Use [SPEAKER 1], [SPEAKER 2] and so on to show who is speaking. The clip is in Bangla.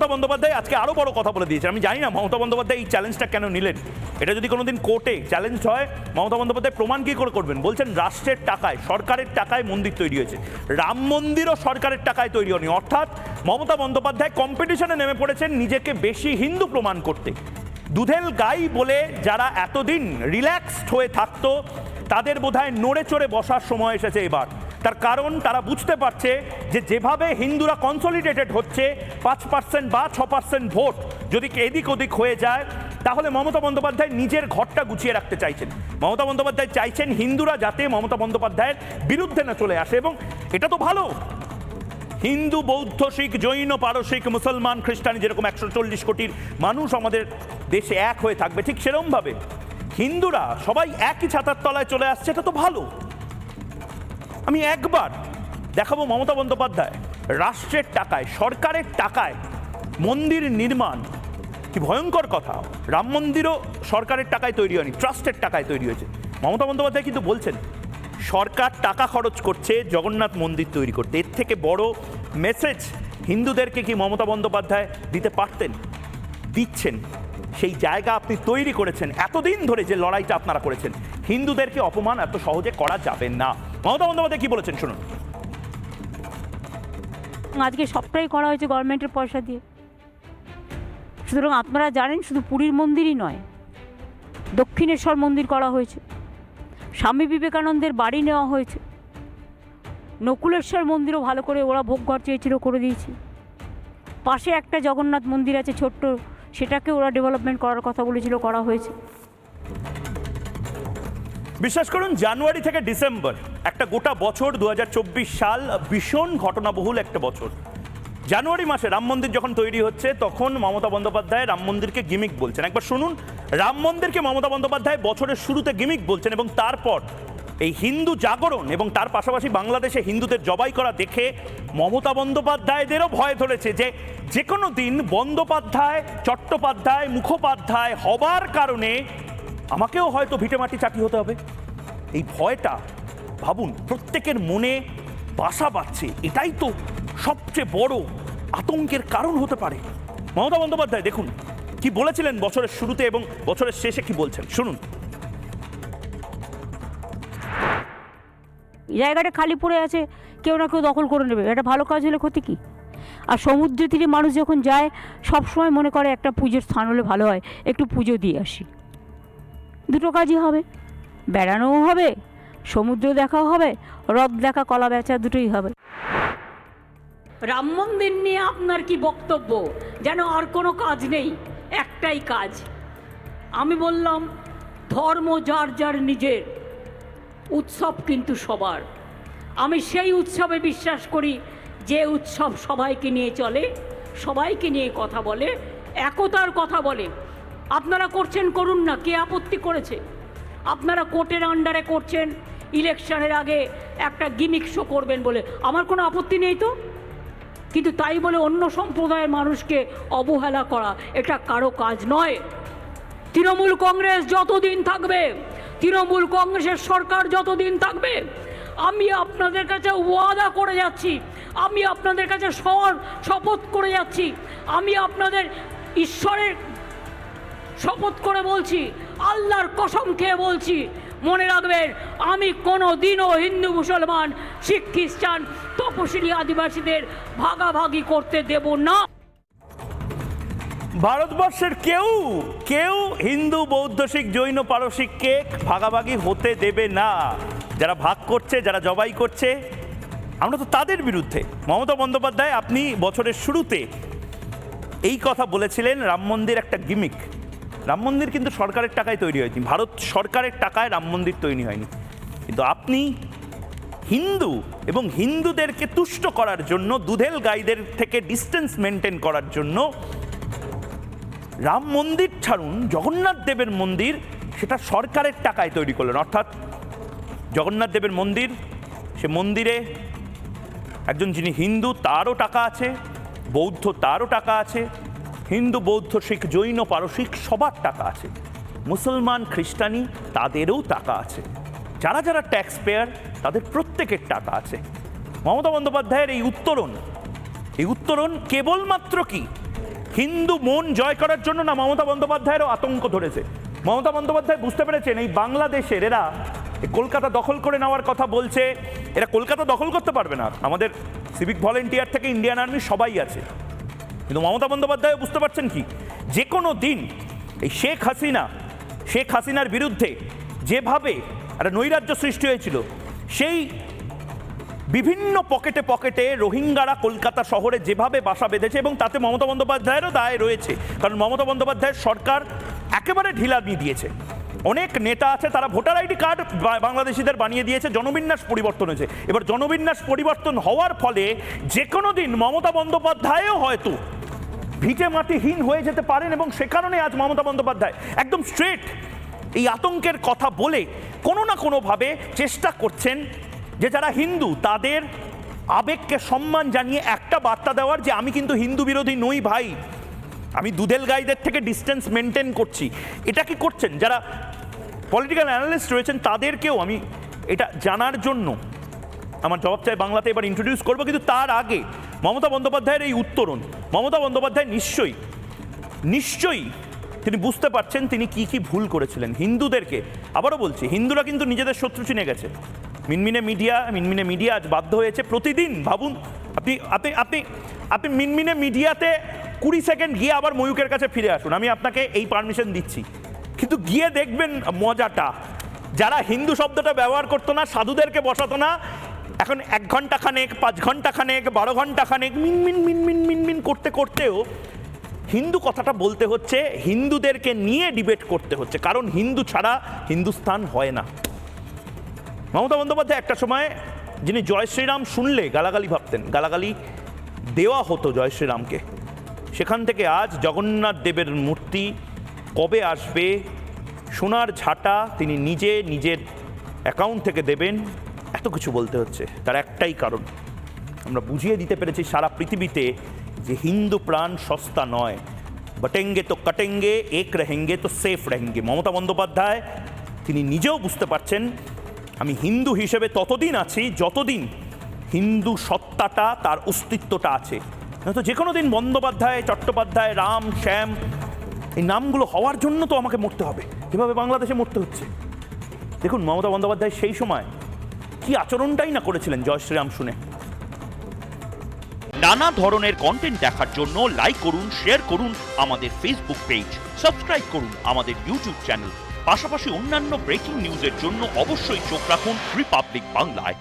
[SPEAKER 1] মমতা বন্দ্যোপাধ্যায় আজকে আরও বড় কথা বলে দিয়েছে আমি জানি না মমতা বন্দ্যোপাধ্যায় এই চ্যালেঞ্জটা কেন নিলেন। এটা যদি কোনোদিন কোর্টে চ্যালেঞ্জ হয়, মমতা বন্দ্যোপাধ্যায় প্রমাণ কি করে করবেন? বলছেন রাষ্ট্রের টাকায়, সরকারের টাকায় মন্দির তৈরি হয়েছে। রাম মন্দিরও সরকারের টাকায় তৈরি হয়নি। অর্থাৎ মমতা বন্দ্যোপাধ্যায় কম্পিটিশনে নেমে পড়েছেন নিজেকে বেশি হিন্দু প্রমাণ করতে। দুধেল গাই বলে যারা এতদিন রিল্যাক্সড হয়ে থাকতো, তাদের বোধহয় নড়ে চড়ে বসার সময় এসেছে এবার। তার কারণ তারা বুঝতে পারছে যে যেভাবে হিন্দুরা কনসলিডেটেড হচ্ছে, পাঁচ পার্সেন্ট বা ছ পার্সেন্ট ভোট যদি এদিক ওদিক হয়ে যায়, তাহলে মমতা বন্দ্যোপাধ্যায় নিজের ঘরটা গুছিয়ে রাখতে চাইছেন। মমতা বন্দ্যোপাধ্যায় চাইছেন হিন্দুরা যাতে মমতা বন্দ্যোপাধ্যায়ের বিরুদ্ধে না চলে আসে এবং এটা তো ভালো। হিন্দু, বৌদ্ধ, শিখ, জৈন, পারসিক, মুসলমান, খ্রিস্টানি যেরকম একশো চল্লিশ কোটির মানুষ আমাদের দেশে এক হয়ে থাকবে ঠিক সেরমভাবে। হিন্দুরা সবাই একই ছাতার তলায় চলে আসছে, এটা তো ভালো। আমি একবার দেখাবো মমতা বন্দ্যোপাধ্যায় রাষ্ট্রের টাকায়, সরকারের টাকায় মন্দির নির্মাণ। কি ভয়ঙ্কর কথা। রাম মন্দিরও সরকারের টাকায় তৈরি হয়নি, ট্রাস্টের টাকায় তৈরি হয়েছে। মমতা বন্দ্যোপাধ্যায় কিন্তু বলছেন, সরকার টাকা খরচ করছে, জগন্নাথ মন্দির তৈরি করতে। এর থেকে বড় মেসেজ হিন্দুদেরকে কি মমতা বন্দ্যোপাধ্যায় দিতে পারতেন? দিচ্ছেন। সেই জায়গা আপনি তৈরি করেছেন। এতদিন ধরে যে লড়াইটা আপনারা করেছেন, হিন্দুদেরকে অপমান এত সহজে করা যাবে না। মমতা বন্দ্যোপাধ্যায় কি বলেছেন শুনুন।
[SPEAKER 2] আজকে সবটাই করা হয়েছে গভর্নমেন্টের পয়সা দিয়ে। সুতরাং আপনারা জানেন শুধু পুরীর মন্দিরই নয়, দক্ষিণেশ্বর মন্দির করা হয়েছে, স্বামী বিবেকানন্দের বাড়ি নেওয়া হয়েছে। নকুলেশ্বর মন্দিরও ভালো করে ওরা ভোগ ঘর চেয়েছিল করে দিয়েছে। পাশে একটা জগন্নাথ মন্দির আছে ছোট্ট, সেটাকে ওরা ডেভেলপমেন্ট করার কথা বলেছিল, করা হয়েছে।
[SPEAKER 1] বিশ্বাস করুন, জানুয়ারি থেকে ডিসেম্বর, একটা গোটা বছর দু হাজার চব্বিশ সাল ভীষণ ঘটনাবহুল একটা বছর। জানুয়ারি মাসে রাম মন্দির যখন তৈরি হচ্ছে, তখন মমতা বন্দ্যোপাধ্যায় রাম মন্দিরকে গিমিক বলছেন। একবার শুনুন, রাম মন্দিরকে মমতা বন্দ্যোপাধ্যায় বছরের শুরুতে গিমিক বলছেন এবং তারপর এই হিন্দু জাগরণ এবং তার পাশাপাশি বাংলাদেশে হিন্দুদের জবাই করা দেখে মমতা বন্দ্যোপাধ্যায়দেরও ভয় ধরেছে যে যে কোনো দিন বন্দ্যোপাধ্যায়, চট্টোপাধ্যায়, মুখোপাধ্যায় হবার কারণে আমাকেও হয়তো ভিটে ভিটেমাটি চাটি হতে হবে। এই ভয়টা, ভাবুন, প্রত্যেকের মনে বাসা বাঁধছে। এটাই তো সবচেয়ে বড় আতঙ্কের কারণ হতে পারে। মমতা বন্দ্যোপাধ্যায়, দেখুন, কি বলেছিলেন বছরের শুরুতে এবং বছরের শেষে কি বলছেন? শুনুন।
[SPEAKER 2] জায়গাটা খালি পড়ে আছে, কেউ না কেউ দখল করে নেবে। এটা ভালো কাজ হলে ক্ষতি কি? আর সমুদ্র তীরে মানুষ যখন যায় সব সময় মনে করে একটা পুজোর স্থান হলে ভালো হয়। একটু পুজো দিয়ে আসি। দুটো কাজই হবে। বেড়ানোও হবে, সমুদ্র দেখাও হবে হ্রদ দেখা, কলা বেচা দুটোই হবে। রাম মন্দির নিয়ে আপনার কি বক্তব্য? যেন আর কোনো কাজ নেই, একটাই কাজ। আমি বললাম, ধর্ম যার যার নিজের, উৎসব কিন্তু সবার। আমি সেই উৎসবে বিশ্বাস করি, যে উৎসব সবাইকে নিয়ে চলে, সবাইকে নিয়ে কথা বলে, একতার কথা বলে। আপনারা করছেন, করুন না, কে আপত্তি করেছে? আপনারা কোর্টের আন্ডারে করছেন, ইলেকশনের আগে একটা গিমিক শো করবেন বলে। আমার কোনো আপত্তি নেই তো? কিন্তু তাই বলে অন্য সম্প্রদায়ের মানুষকে অবহেলা করা, এটা কারও কাজ নয়। তৃণমূল কংগ্রেস যতদিন থাকবে, তৃণমূল কংগ্রেসের সরকার যতদিন থাকবে, আমি আপনাদের কাছে ওয়াদা করে যাচ্ছি, আমি আপনাদের কাছে সর শপথ করে যাচ্ছি, আমি আপনাদের ঈশ্বরের শপথ করে বলছি, আল্লাহর কসম খেয়ে বলছি, মনে রাখবেন, আমি কোনো দিনও হিন্দু, মুসলমান, শিখ, খ্রিস্টান, তপশিলি আদিবাসীদের ভাগাভাগি করতে দেব না।
[SPEAKER 1] ভারতবর্ষের কেউ কেউ হিন্দু, বৌদ্ধ, শিখ, জৈন পারসিককে ভাগাভাগি হতে দেবে না। যারা ভাগ করছে, যারা জবাই করছে, আমরা তো তাদের বিরুদ্ধে। মমতা বন্দ্যোপাধ্যায়, আপনি বছরের শুরুতে এই কথা বলেছিলেন রাম মন্দির একটা গিমিক। রাম মন্দির কিন্তু সরকারের টাকায় তৈরি হয়নি, ভারত সরকারের টাকায় রাম মন্দির তৈরি হয়নি। কিন্তু আপনি হিন্দু এবং হিন্দুদেরকে তুষ্ট করার জন্য, দুধেল গাইদের থেকে ডিস্টেন্স মেনটেন করার জন্য রাম মন্দির ছাড়ুন, জগন্নাথ দেবের মন্দির সেটা সরকারের টাকায় তৈরি করলেন। অর্থাৎ জগন্নাথ দেবের মন্দির, সে মন্দিরে একজন যিনি হিন্দু, তারও টাকা আছে, বৌদ্ধ, তারও টাকা আছে হিন্দু, বৌদ্ধ, শিখ, জৈন, পারসিক সবার টাকা আছে। মুসলমান, খ্রিস্টানি, তাদেরও টাকা আছে। যারা যারা ট্যাক্স পেয়ার তাদের প্রত্যেকের টাকা আছে। মমতা বন্দ্যোপাধ্যায়ের এই উত্তরণ এই উত্তরণ কেবলমাত্র কি? হিন্দু মন জয় করার জন্য না মমতা বন্দ্যোপাধ্যায়েরও আতঙ্ক ধরেছে? মমতা বন্দ্যোপাধ্যায় বুঝতে পেরেছেন, এই বাংলাদেশের এরা কলকাতা দখল করে নেওয়ার কথা বলছে, এরা কলকাতা দখল করতে পারবে না। আমাদের সিভিক ভলেন্টিয়ার থেকে ইন্ডিয়ান আর্মি সবাই আছে। কিন্তু মমতা বন্দ্যোপাধ্যায় বুঝতে পারছেন কি? যে কোনো দিন এই শেখ হাসিনা, শেখ হাসিনার বিরুদ্ধে যেভাবে একটা নৈরাজ্য সৃষ্টি হয়েছিল, সেই বিভিন্ন পকেটে পকেটে রোহিঙ্গারা কলকাতা শহরে যেভাবে বাসা বেঁধেছে এবং তাতে মমতা বন্দ্যোপাধ্যায়েরও দায় রয়েছে। কারণ মমতা বন্দ্যোপাধ্যায়ের সরকার একেবারে ঢিলা দিয়ে দিয়েছে। অনেক নেতা আছে, তারা ভোটার আইডি কার্ড বাংলাদেশিদের বানিয়ে দিয়েছে, জনবিন্যাস পরিবর্তন হয়েছে। এবার জনবিন্যাস পরিবর্তন হওয়ার ফলে যে কোনো দিন মমতা বন্দ্যোপাধ্যায়ও হয়তো ভিটে মাটিহীন হয়ে যেতে পারেন এবং সে কারণে আজ মমতা বন্দ্যোপাধ্যায় একদম স্ট্রেট এই আতঙ্কের কথা বলে কোনো না কোনোভাবে চেষ্টা করছেন যে যারা হিন্দু, তাদের আবেগকে সম্মান জানিয়ে একটা বার্তা দেওয়ার যে আমি কিন্তু হিন্দু বিরোধী নই ভাই। আমি দুধেল গাইদের থেকে ডিস্টেন্স মেনটেন করছি। এটা কি করছেন? যারা পলিটিক্যাল অ্যানালিস্ট রয়েছেন, তাদেরকেও আমি এটা জানার জন্য আমার জবাব চাই বাংলাতে এবার ইন্ট্রোডিউস করব কিন্তু তার আগে মমতা বন্দ্যোপাধ্যায়ের এই উত্তরণ। মমতা বন্দ্যোপাধ্যায় নিশ্চয়ই নিশ্চয়ই তিনি বুঝতে পারছেন তিনি কি কি ভুল করেছিলেন হিন্দুদেরকে। আবারও বলছি, হিন্দুরা কিন্তু নিজেদের শত্রু চিনে গেছে। মিনমিনে মিডিয়া মিনমিনে মিডিয়া আজ বাধ্য হয়েছে প্রতিদিন, ভাবুন, আপনি আপনি আপনি আপনি মিনমিনে মিডিয়াতে কুড়ি সেকেন্ড গিয়ে আবার ময়ূকের কাছে ফিরে আসুন, আমি আপনাকে এই পারমিশন দিচ্ছি। কিন্তু গিয়ে দেখবেন মজাটা, যারা হিন্দু শব্দটা ব্যবহার করতো না, সাধুদেরকে বসাতো না এখন এক ঘণ্টা খানেক, পাঁচ ঘণ্টা খানেক, বারো ঘণ্টা খানেক, মিন মিন মিন মিন মিন মিন করতে করতেও হিন্দু কথাটা বলতে হচ্ছে, হিন্দুদেরকে নিয়ে ডিবেট করতে হচ্ছে। কারণ হিন্দু ছাড়া হিন্দুস্তান হয় না। মমতা বন্দ্যোপাধ্যায় একটা সময় যিনি জয় শ্রীরাম শুনলে গালাগালি ভাবতেন, গালাগালি দেওয়া হতো জয় শ্রীরামকে। সেখান থেকে আজ জগন্নাথ দেবের মূর্তি কবে আসবে, সোনার ঝাঁটা তিনি নিজে, নিজের অ্যাকাউন্ট থেকে দেবেন। এত কিছু বলতে হচ্ছে, তার একটাই কারণ। আমরা বুঝিয়ে দিতে পেরেছি সারা পৃথিবীতে যে হিন্দু প্রাণ সস্তা নয়। বটেঙ্গে তো কটেঙ্গে, এক রেহেঙ্গে তো সেফ রেহেঙ্গে। মমতা বন্দ্যোপাধ্যায়, তিনি নিজেও বুঝতে পারছেন, আমি হিন্দু হিসেবে ততদিন আছি যতদিন হিন্দু সত্তাটা তার অস্তিত্বটা আছে। তো যে কোনো দিন বন্দ্যোপাধ্যায়, চট্টোপাধ্যায়, রাম, শ্যাম, এই নামগুলো হওয়ার জন্য তো আমাকে মরতে হবে। যেভাবে বাংলাদেশে মরতে হচ্ছে। দেখুন, মমতা বন্দ্যোপাধ্যায় সেই সময় কি আচরণটাই না করেছিলেন জয় শ্রীরাম শুনে।
[SPEAKER 3] নানা ধরনের কন্টেন্ট দেখার জন্য লাইক করুন শেয়ার করুন আমাদের ফেসবুক পেজ সাবস্ক্রাইব করুন আমাদের ইউটিউব চ্যানেল পাশাপাশি অন্যান্য ব্রেকিং নিউজের জন্য অবশ্যই চোখ রাখুন রিপাবলিক বাংলায়।